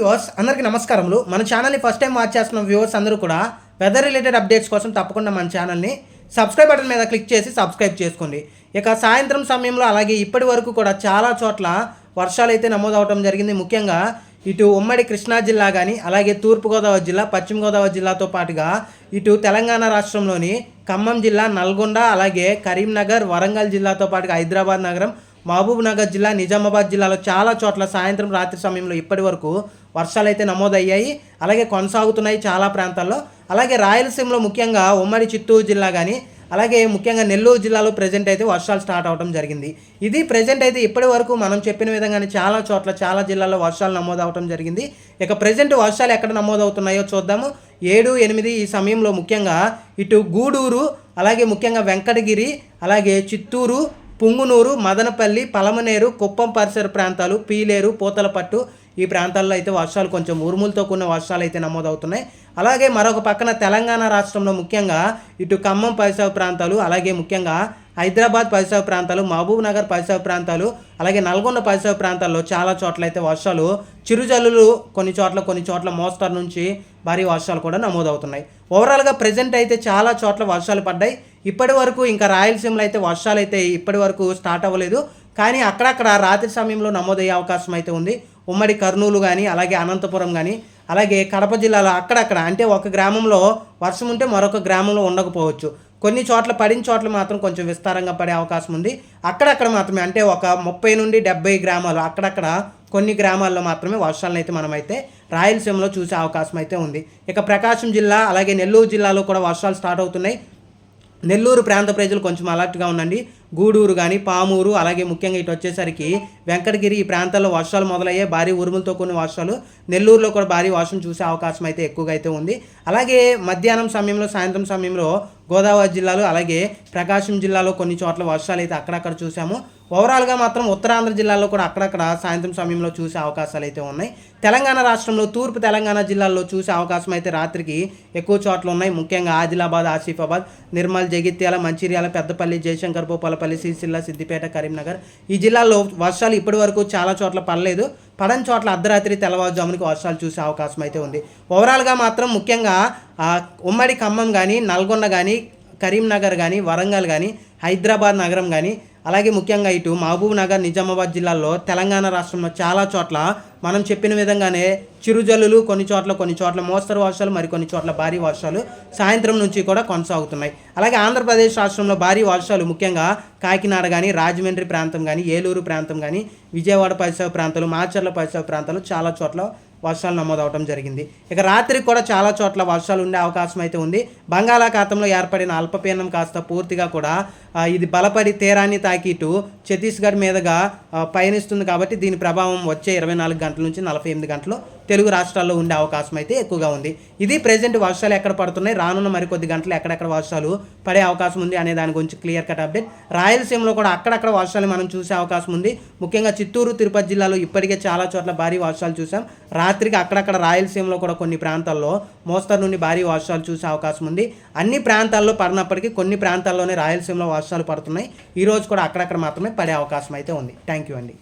Viewers అందరికీ నమస్కారములు. మన ఛానల్ని ఫస్ట్ టైం వాచ్ చేస్తున్న వ్యూవర్స్ అందరూ కూడా వెదర్ రిలేటెడ్ అప్డేట్స్ కోసం తప్పకుండా మన ఛానల్ని సబ్స్క్రైబ్ బటన్ మీద క్లిక్ చేసి సబ్స్క్రైబ్ చేసుకోండి. ఇక సాయంత్రం సమయంలో అలాగే ఇప్పటి వరకు కూడా చాలా చోట్ల వర్షాలు అయితే నమోదవడం జరిగింది. ముఖ్యంగా ఇటు ఉమ్మడి కృష్ణా జిల్లా కానీ అలాగే తూర్పుగోదావరి జిల్లా పశ్చిమ గోదావరి జిల్లాతో పాటుగా ఇటు తెలంగాణ రాష్ట్రంలోని ఖమ్మం జిల్లా నల్గొండ అలాగే కరీంనగర్ వరంగల్ జిల్లాతో పాటుగా హైదరాబాద్ నగరం మహబూబ్నగర్ జిల్లా నిజామాబాద్ జిల్లాలో చాలా చోట్ల సాయంత్రం రాత్రి సమయంలో ఇప్పటి వరకు వర్షాలు అయితే నమోదయ్యాయి. అలాగే కొనసాగుతున్నాయి చాలా ప్రాంతాల్లో. అలాగే రాయలసీమలో ముఖ్యంగా ఉమ్మడి చిత్తూరు జిల్లా కానీ అలాగే ముఖ్యంగా నెల్లూరు జిల్లాలో ప్రజెంట్ అయితే వర్షాలు స్టార్ట్ అవడం జరిగింది. ఇది ప్రజెంట్ అయితే ఇప్పటి వరకు మనం చెప్పిన విధంగానే చాలా చోట్ల చాలా జిల్లాల్లో వర్షాలు నమోదు అవడం జరిగింది. ఇక ప్రజెంట్ వర్షాలు ఎక్కడ నమోదవుతున్నాయో చూద్దాము. ఏడు ఎనిమిది ఈ సమయంలో ముఖ్యంగా ఇటు గూడూరు అలాగే ముఖ్యంగా వెంకటగిరి అలాగే చిత్తూరు పుంగునూరు మదనపల్లి పలమనేరు కుప్పం పరిసర ప్రాంతాలు పీలేరు పూతలపట్టు ఈ ప్రాంతాల్లో అయితే వర్షాలు కొంచెం ఉరుములతో కూడిన వర్షాలు అయితే నమోదవుతున్నాయి. అలాగే మరొక పక్కన తెలంగాణ రాష్ట్రంలో ముఖ్యంగా ఇటు ఖమ్మం పరిసర ప్రాంతాలు అలాగే ముఖ్యంగా హైదరాబాద్ పరిసర ప్రాంతాలు మహబూబ్ నగర్ పరిసర ప్రాంతాలు అలాగే నల్గొండ పరిసర ప్రాంతాల్లో చాలా చోట్ల అయితే వర్షాలు చిరుజల్లులు కొన్ని చోట్ల కొన్ని చోట్ల మోస్తారు నుంచి భారీ వర్షాలు కూడా నమోదవుతున్నాయి. ఓవరాల్గా ప్రజెంట్ అయితే చాలా చోట్ల వర్షాలు పడ్డాయి. ఇప్పటి వరకు ఇంకా రాయలసీమలో అయితే వర్షాలు అయితే ఇప్పటి వరకు స్టార్ట్ అవ్వలేదు. కానీ అక్కడక్కడ రాత్రి సమయంలో నమోదయ్యే అవకాశం అయితే ఉంది. ఉమ్మడి కర్నూలు కానీ అలాగే అనంతపురం కానీ అలాగే కడప జిల్లాలో అక్కడక్కడ అంటే ఒక గ్రామంలో వర్షం ఉంటే మరొక గ్రామంలో ఉండకపోవచ్చు. కొన్ని చోట్ల పడిన చోట్ల మాత్రం కొంచెం విస్తారంగా పడే అవకాశం ఉంది. అక్కడక్కడ మాత్రమే అంటే ఒక ముప్పై నుండి డెబ్బై గ్రామాలు అక్కడక్కడ కొన్ని గ్రామాల్లో మాత్రమే వర్షాలను అయితే మనమైతే రాయలసీమలో చూసే అవకాశం అయితే ఉంది. ఇక ప్రకాశం జిల్లా అలాగే నెల్లూరు జిల్లాలో కూడా వర్షాలు స్టార్ట్ అవుతున్నాయి. నెల్లూరు ప్రాంత ప్రజలు కొంచెం అలర్ట్గా ఉండండి. గూడూరు కానీ పామూరు అలాగే ముఖ్యంగా ఇటు వచ్చేసరికి వెంకటగిరి ఈ ప్రాంతాల్లో వర్షాలు మొదలయ్యే భారీ ఉరుములతో కొన్ని వర్షాలు నెల్లూరులో కూడా భారీ వర్షం చూసే అవకాశం అయితే ఎక్కువగా అయితే ఉంది. అలాగే మధ్యాహ్నం సమయంలో సాయంత్రం సమయంలో గోదావరి జిల్లాలో అలాగే ప్రకాశం జిల్లాలో కొన్ని చోట్ల వర్షాలు అయితే అక్కడక్కడ చూసాము. ఓవరాల్గా మాత్రం ఉత్తరాంధ్ర జిల్లాలో కూడా అక్కడక్కడ సాయంత్రం సమయంలో చూసే అవకాశాలు అయితే ఉన్నాయి. తెలంగాణ రాష్ట్రంలో తూర్పు తెలంగాణ జిల్లాల్లో చూసే అవకాశం అయితే రాత్రికి ఎక్కువ చోట్ల ఉన్నాయి. ముఖ్యంగా ఆదిలాబాద్ ఆసిఫాబాద్ నిర్మల్ జగిత్యాల మంచిర్యాల పెద్దపల్లి జయశంకర్ భూపాలపల్లి సిరిసిల్ల సిద్దిపేట కరీంనగర్. ఈ జిల్లాల్లో వర్షాలు ఇప్పటి వరకు చాలా చోట్ల పడలేదు. పడని చోట్ల అర్ధరాత్రి తెల్లవారుజామునికి వర్షాలు చూసే అవకాశం అయితే ఉంది. ఓవరాల్గా మాత్రం ముఖ్యంగా ఉమ్మడి ఖమ్మం కానీ నల్గొండ కానీ కరీంనగర్ కానీ వరంగల్ కానీ హైదరాబాద్ నగరం కానీ అలాగే ముఖ్యంగా ఇటు మహబూబ్ నగర్ నిజామాబాద్ జిల్లాల్లో తెలంగాణ రాష్ట్రంలో చాలా చోట్ల మనం చెప్పిన విధంగానే చిరుజల్లులు కొన్ని చోట్ల కొన్ని చోట్ల మోస్తరు వర్షాలు మరికొన్ని చోట్ల భారీ వర్షాలు సాయంత్రం నుంచి కూడా కొనసాగుతున్నాయి. అలాగే ఆంధ్రప్రదేశ్ రాష్ట్రంలో భారీ వర్షాలు ముఖ్యంగా కాకినాడ కానీ రాజమండ్రి ప్రాంతం కానీ ఏలూరు ప్రాంతం కానీ విజయవాడ పరిసర ప్రాంతాలు మాచర్ల పరిసర ప్రాంతాలు చాలా చోట్ల వర్షాలు నమోదవడం జరిగింది. ఇక రాత్రికి కూడా చాలా చోట్ల వర్షాలు ఉండే అవకాశం అయితే ఉంది. బంగాళాఖాతంలో ఏర్పడిన అల్పపీడనం కాస్త పూర్తిగా కూడా ఇది బలపడి తీరాన్ని తాకిటు ఛత్తీస్గఢ్ మీదుగా పయనిస్తుంది కాబట్టి దీని ప్రభావం వచ్చే ఇరవై నాలుగు గంటల నుంచి నలభై ఎనిమిది గంటలు తెలుగు రాష్ట్రాల్లో ఉండే అవకాశం అయితే ఎక్కువగా ఉంది. ఇది ప్రెజెంట్ వర్షాలు ఎక్కడ పడుతున్నాయి? రానున్న మరికొద్ది గంటలు ఎక్కడెక్కడ వర్షాలు పడే అవకాశం ఉంది అనే దాని గురించి క్లియర్ కట్ అప్డేట్ రాయలసీమలో కూడా అక్కడక్కడ వర్షాలు మనం చూసే అవకాశం ఉంది. ముఖ్యంగా చిత్తూరు తిరుపతి జిల్లాలో ఇప్పటికే చాలా చోట్ల భారీ వర్షాలు చూసాం. రాత్రికి అక్కడక్కడ రాయలసీమలో కూడా కొన్ని ప్రాంతాల్లో మోస్తరు నుండి భారీ వర్షాలు చూసే అవకాశం ఉంది. అన్ని ప్రాంతాల్లో పడినప్పటికీ కొన్ని ప్రాంతాల్లోనే రాయలసీమలో వర్షాలు పడుతున్నాయి. ఈరోజు కూడా అక్కడక్కడ మాత్రమే పడే అవకాశం అయితే ఉంది. థ్యాంక్ యూ అండి.